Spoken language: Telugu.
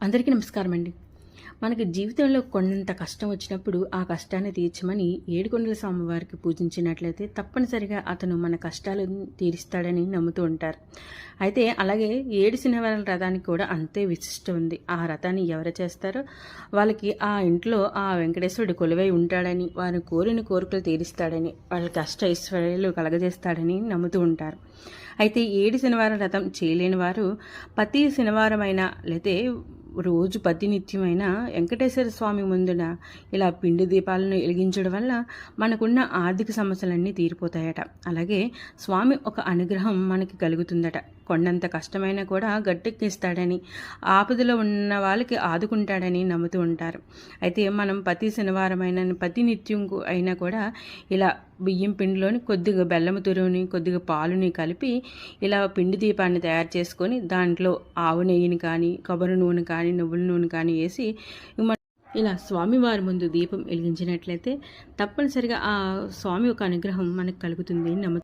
అందరికీ నమస్కారం అండి మనకి జీవితంలో కొన్నంత కష్టం వచ్చినప్పుడు ఆ కష్టాన్ని తీర్చమని ఏడుకొండల స్వామివారికి పూజించినట్లయితే తప్పనిసరిగా అతను మన కష్టాలను తీరుస్తాడని నమ్ముతూ ఉంటారు. అయితే అలాగే ఏడు శనివారం రథానికి కూడా అంతే విశిష్టం ఉంది. ఆ రథాన్ని ఎవరు చేస్తారో వాళ్ళకి ఆ ఇంట్లో ఆ వెంకటేశ్వరుడు కొలువై ఉంటాడని వారి కోరిన కోరికలు తీరుస్తాడని వాళ్ళ కష్ట ఐశ్వర్యాలు కలగజేస్తాడని నమ్ముతూ ఉంటారు. అయితే ఏడు శనివారం రథం చేయలేని వారు ప్రతి శనివారమైనా లేతే రోజు ప్రతినిత్యమైన వెంకటేశ్వర స్వామి ముందున ఇలా పిండి దీపాలను వెలిగించడం వల్ల మనకున్న ఆర్థిక సమస్యలన్నీ తీరిపోతాయట. అలాగే స్వామి ఒక అనుగ్రహం మనకి కలుగుతుందట. కొండంత కష్టమైనా కూడా గట్టెక్కిస్తాడని ఆపదలో ఉన్న వాళ్ళకి ఆదుకుంటాడని నమ్ముతూ ఉంటారు. అయితే మనం ప్రతి శనివారం అయినా ప్రతి నిత్యం అయినా కూడా ఇలా బియ్యం పిండిలోని కొద్దిగా బెల్లం తురువుని కొద్దిగా పాలుని కలిపి ఇలా పిండి దీపాన్ని తయారు చేసుకొని దాంట్లో ఆవు నెయ్యిని కానీ కొబ్బరి నూనె కానీ నువ్వుల నూనె కానీ వేసి ఇలా స్వామివారి ముందు దీపం వెలిగించినట్లయితే తప్పనిసరిగా ఆ స్వామి యొక్క అనుగ్రహం మనకు కలుగుతుంది. అని నమ్ము